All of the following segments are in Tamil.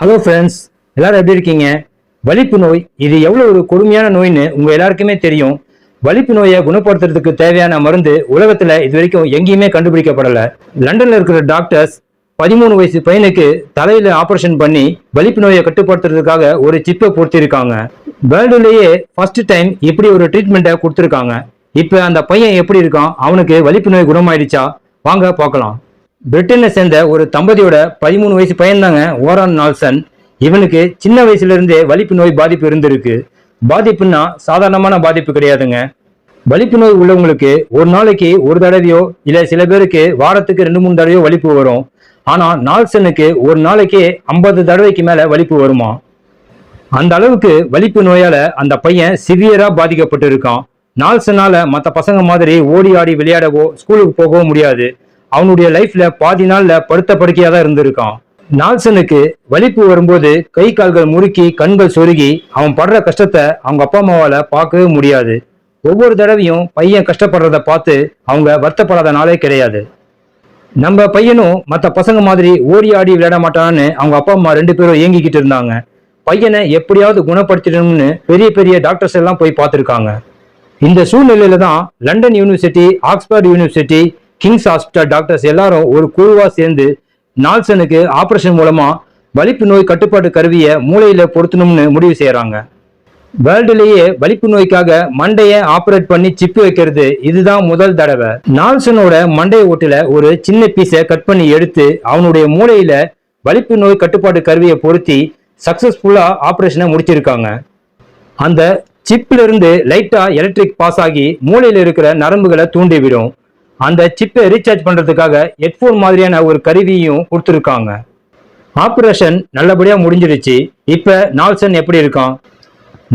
ஹலோ ஃப்ரெண்ட்ஸ் எல்லாரும் எப்படி இருக்கீங்க? வலிப்பு நோய் இது எவ்வளோ ஒரு கொடுமையான நோய்னு உங்கள் எல்லாருக்குமே தெரியும். வலிப்பு நோயை குணப்படுத்துறதுக்கு தேவையான மருந்து உலகத்தில் இது வரைக்கும் எங்கேயுமே கண்டுபிடிக்கப்படலை. லண்டனில் இருக்கிற டாக்டர்ஸ் பதிமூணு வயசு பையனுக்கு தலையில் ஆப்ரேஷன் பண்ணி வலிப்பு நோயை கட்டுப்படுத்துறதுக்காக ஒரு சிப்பை பொருத்திருக்காங்க. வேர்ல்டுலேயே ஃபர்ஸ்ட் டைம் இப்படி ஒரு ட்ரீட்மெண்ட்டை கொடுத்துருக்காங்க. இப்போ அந்த பையன் எப்படி இருக்கான்? அவனுக்கு வலிப்பு நோய் குணமாயிடுச்சா? வாங்க பார்க்கலாம். பிரிட்டனை சேர்ந்த ஒரு தம்பதியோட பதிமூணு வயசு பையன்தாங்க ஓரான் நால்சன். இவனுக்கு சின்ன வயசுல இருந்தே வலிப்பு நோய் பாதிப்பு இருந்திருக்கு. பாதிப்புன்னா சாதாரணமான பாதிப்பு கிடையாதுங்க. வலிப்பு நோய் உள்ளவங்களுக்கு ஒரு நாளைக்கு ஒரு தடவையோ இல்ல சில பேருக்கு வாரத்துக்கு ரெண்டு மூணு தடவையோ வலிப்பு வரும். ஆனா நால்சனுக்கு ஒரு நாளைக்கே ஐம்பது தடவைக்கு மேல வலிப்பு வருமா? அந்த அளவுக்கு வலிப்பு நோயால அந்த பையன் சிவியரா பாதிக்கப்பட்டு இருக்கான் நால்சனால மற்ற பசங்க மாதிரி ஓடி ஆடி விளையாடவோ ஸ்கூலுக்கு போகவோ முடியாது. அவனுடைய லைஃப்ல பாதி நாள்ல படுத்த படுக்கையா தான் இருந்திருக்கான். நால்சனுக்கு வலிப்பு வரும்போது கை கால்கள் முறுக்கி கண்கள் சொருகி அவன் படுற கஷ்டத்தை அவங்க அப்பா அம்மாவால பார்க்கவே முடியாது. ஒவ்வொரு தடவையும் பையன் கஷ்டப்படுறத பார்த்து அவங்க வருத்தப்படாத நாளே கிடையாது. நம்ம பையனும் மற்ற பசங்க மாதிரி ஓடி ஆடி விளையாட மாட்டான்னு அவங்க அப்பா அம்மா ரெண்டு பேரும் ஏங்கிக்கிட்டு இருந்தாங்க. பையனை எப்படியாவது குணப்படுத்திடணும்னு பெரிய பெரிய டாக்டர்ஸ் எல்லாம் போய் பார்த்துருக்காங்க. இந்த சூழ்நிலையில தான் London university Oxford university King's hospital doctors எல்லாரும் ஒரு குழுவா சேர்ந்து நால்சனுக்கு ஆபரேஷன் மூலமா வலிப்பு நோய் கட்டுப்பாட்டு கருவியை மூளையில பொருத்தணும்னு முடிவு செய்யறாங்க. வேர்ல்டுலேயே வலிப்பு நோய்க்காக மண்டையை ஆபரேட் பண்ணி சிப்பு வைக்கிறது இதுதான் முதல் தடவை. நால்சனோட மண்டை ஓட்டுல ஒரு சின்ன பீஸை கட் பண்ணி எடுத்து அவனுடைய மூளையில வலிப்பு நோய் கட்டுப்பாட்டு கருவியை பொருத்தி சக்சஸ்ஃபுல்லா ஆபரேஷனை முடிச்சிருக்காங்க. அந்த சிப்ல இருந்து லைட்டா எலக்ட்ரிக் பாஸ் ஆகி மூளையில இருக்கிற நரம்புகளை தூண்டிவிடும். அந்த சிப்பை ரீசார்ஜ் பண்ணுறதுக்காக ஹெட்ஃபோன் மாதிரியான ஒரு கருவியும் கொடுத்துருக்காங்க. ஆப்ரேஷன் நல்லபடியாக முடிஞ்சிடுச்சு இப்போ நால்சன் எப்படி இருக்கான்?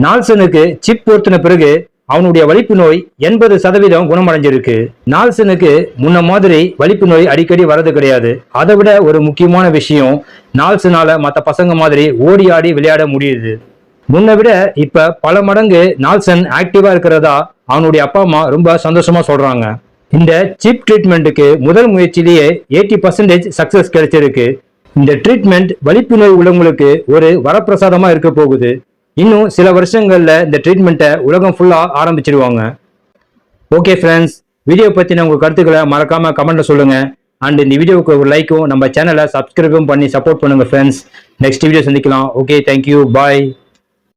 நால்சனுக்கு சிப் பொருத்தின பிறகு அவனுடைய வலிப்பு நோய் எண்பது சதவீதம் குணமடைஞ்சிருக்கு. நால்சனுக்கு முன்ன மாதிரி வலிப்பு நோய் அடிக்கடி வரது கிடையாது. அதை விட ஒரு முக்கியமான விஷயம் நால்சனால மற்ற பசங்க மாதிரி ஓடி ஆடி விளையாட முடியுது. முன்ன விட இப்ப பல மடங்கு நால்சன் ஆக்டிவா இருக்கிறதா அவனுடைய அப்பா அம்மா ரொம்ப சந்தோஷமா சொல்றாங்க. இந்த சீப் ட்ரீட்மெண்ட்டுக்கு முதல் முயற்சியிலேயே எயிட்டி பர்சன்டேஜ் சக்சஸ் கிடைச்சிருக்கு. இந்த ட்ரீட்மெண்ட் வலிப்பு நோய் உள்ளவங்களுக்கு ஒரு வரப்பிரசாதமா இருக்க போகுது. இன்னும் சில வருஷங்கள்ல இந்த ட்ரீட்மெண்ட்டை உலகம் ஃபுல்லா ஆரம்பிச்சிடுவாங்க ஓகே ஃப்ரெண்ட்ஸ் வீடியோ பத்தின உங்க கருத்துக்களை மறக்காம கமெண்ட்ல சொல்லுங்க. அண்ட் இந்த வீடியோவுக்கு ஒரு லைக்கும் நம்ம சேனலை சப்ஸ்கிரைபும் பண்ணி சப்போர்ட் பண்ணுங்க ஃப்ரெண்ட்ஸ் நெக்ஸ்ட் வீடியோ சந்திக்கலாம். Okay thank you bye